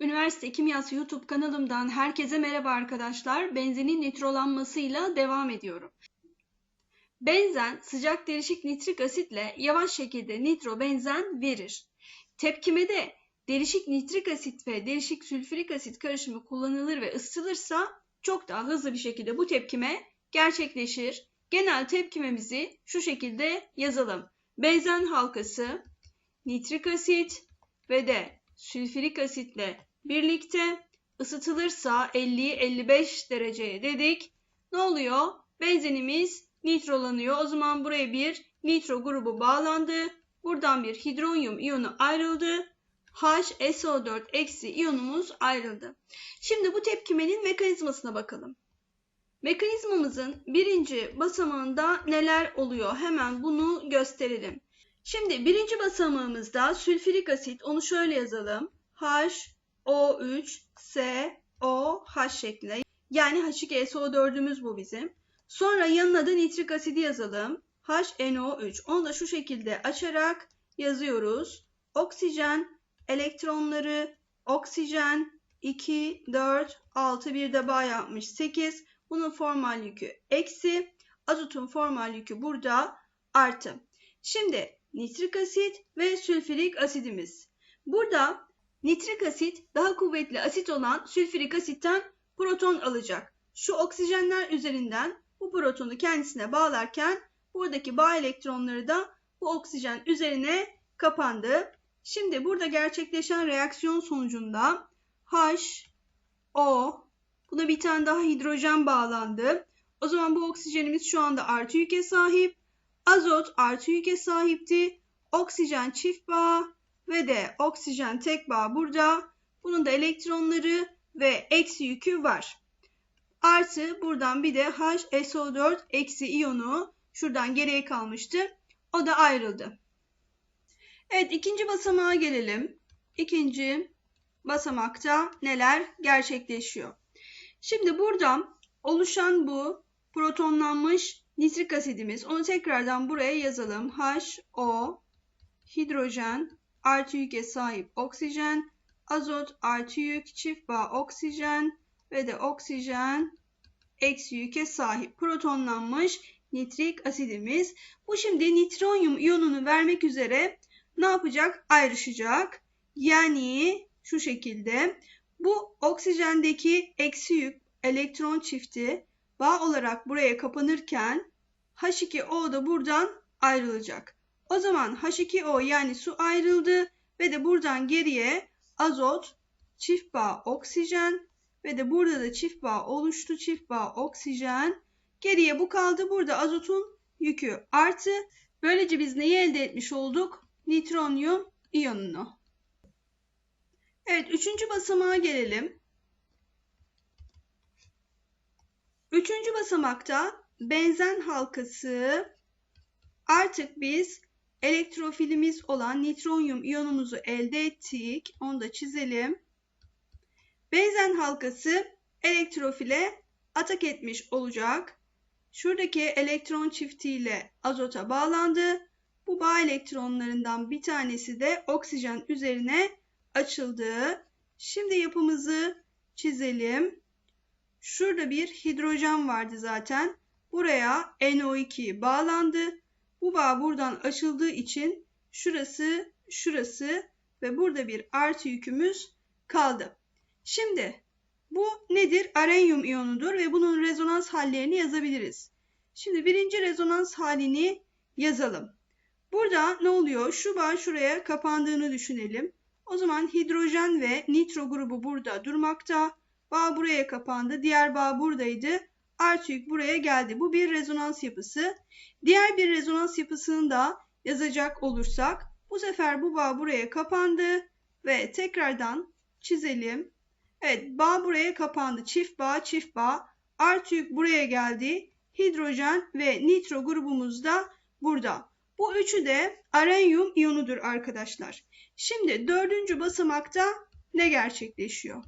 Üniversite Kimyası YouTube kanalımdan herkese merhaba arkadaşlar. Benzenin nitrolanmasıyla devam ediyorum. Benzen sıcak derişik nitrik asitle yavaş şekilde nitrobenzen verir. Tepkimede derişik nitrik asit ve derişik sülfürik asit karışımı kullanılır ve ısıtılırsa çok daha hızlı bir şekilde bu tepkime gerçekleşir. Genel tepkimemizi şu şekilde yazalım. Benzen halkası, nitrik asit ve de sülfürik asitle birlikte ısıtılırsa 50-55 dereceye dedik. Ne oluyor? Benzenimiz nitrolanıyor. O zaman buraya bir nitro grubu bağlandı. Buradan bir hidronyum iyonu ayrıldı. HSO4 eksi iyonumuz ayrıldı. Şimdi bu tepkimenin mekanizmasına bakalım. Mekanizmamızın birinci basamağında neler oluyor? Hemen bunu gösterelim. Şimdi birinci basamağımızda sülfürik asit, onu şöyle yazalım. HO3 SOH şeklinde. Yani H2SO4'ümüz bu bizim. Sonra yanına da nitrik asidi yazalım. HNO3. Onu da şu şekilde açarak yazıyoruz. Oksijen, elektronları, oksijen 2, 4, 6, bir de bağ yapmış 8. Bunun formal yükü eksi. Azotun formal yükü burada artı. Şimdi nitrik asit ve sülfürik asidimiz. Burada nitrik asit daha kuvvetli asit olan sülfürik asitten proton alacak. Şu oksijenler üzerinden bu protonu kendisine bağlarken buradaki bağ elektronları da bu oksijen üzerine kapandı. Şimdi burada gerçekleşen reaksiyon sonucunda H, O, buna bir tane daha hidrojen bağlandı. O zaman bu oksijenimiz şu anda artı yüke sahip. Azot artı yüke sahipti. Oksijen çift bağ ve de oksijen tek bağ burada. Bunun da elektronları ve eksi yükü var. Artı buradan bir de HSO4 eksi iyonu şuradan geriye kalmıştı. O da ayrıldı. Evet ikinci basamağa gelelim. İkinci basamakta neler gerçekleşiyor? Şimdi buradan oluşan bu protonlanmış nitrik asidimiz. Onu tekrardan buraya yazalım. HO hidrojen artı yüke sahip oksijen, azot artı yük çift bağ oksijen ve de oksijen eksi yüke sahip protonlanmış nitrik asidimiz. Bu şimdi nitronyum iyonunu vermek üzere ne yapacak? Ayrışacak. Yani şu şekilde bu oksijendeki eksi yük elektron çifti bağ olarak buraya kapanırken H2O da buradan ayrılacak. O zaman H2O yani su ayrıldı ve de buradan geriye azot, çift bağ oksijen ve de burada da çift bağ oluştu. Çift bağ oksijen. Geriye bu kaldı. Burada azotun yükü artı. Böylece biz neyi elde etmiş olduk? Nitronyum iyonunu. Evet üçüncü basamağa gelelim. Üçüncü basamakta benzen halkası artık biz elektrofilimiz olan nitronyum iyonumuzu elde ettik. Onu da çizelim. Benzen halkası elektrofile atak etmiş olacak. Şuradaki elektron çiftiyle azota bağlandı. Bu bağ elektronlarından bir tanesi de oksijen üzerine açıldı. Şimdi yapımızı çizelim. Şurada bir hidrojen vardı zaten. Buraya NO2 bağlandı. Bu bağ buradan açıldığı için şurası, şurası ve burada bir artı yükümüz kaldı. Şimdi bu nedir? Arenyum iyonudur ve bunun rezonans hallerini yazabiliriz. Şimdi birinci rezonans halini yazalım. Burada ne oluyor? Şu bağ şuraya kapandığını düşünelim. O zaman hidrojen ve nitro grubu burada durmakta. Bağ buraya kapandı. Diğer bağ buradaydı. Artı yük buraya geldi. Bu bir rezonans yapısı. Diğer bir rezonans yapısını da yazacak olursak bu sefer bu bağ buraya kapandı ve tekrardan çizelim. Evet bağ buraya kapandı. Çift bağ çift bağ. Artı yük buraya geldi. Hidrojen ve nitro grubumuz da burada. Bu üçü de arenyum iyonudur arkadaşlar. Şimdi dördüncü basamakta ne gerçekleşiyor?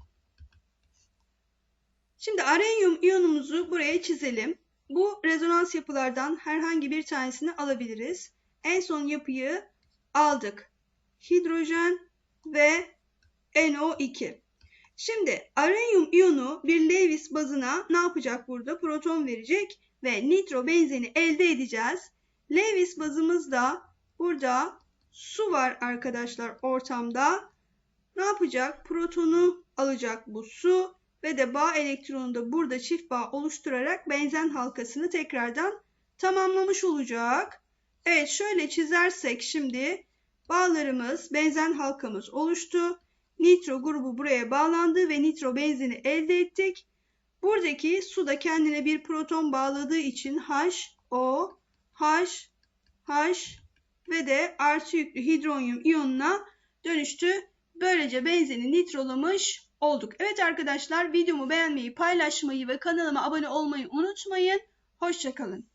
Şimdi arenyum iyonumuzu buraya çizelim. Bu rezonans yapılardan herhangi bir tanesini alabiliriz. En son yapıyı aldık. Hidrojen ve NO2. Şimdi arenyum iyonu bir Lewis bazına ne yapacak burada? Proton verecek ve nitro benzeni elde edeceğiz. Lewis bazımızda burada su var arkadaşlar ortamda. Ne yapacak? Protonu alacak bu su ve de bağ elektronu da burada çift bağ oluşturarak benzen halkasını tekrardan tamamlamış olacak. Evet şöyle çizersek şimdi bağlarımız, benzen halkamız oluştu. Nitro grubu buraya bağlandı ve nitro benzini elde ettik. Buradaki su da kendine bir proton bağladığı için H, O, H, H ve de artı yüklü hidronyum iyonuna dönüştü. Böylece benzeni nitrolamış olduk. Evet arkadaşlar videomu beğenmeyi, paylaşmayı ve kanalıma abone olmayı unutmayın. Hoşçakalın.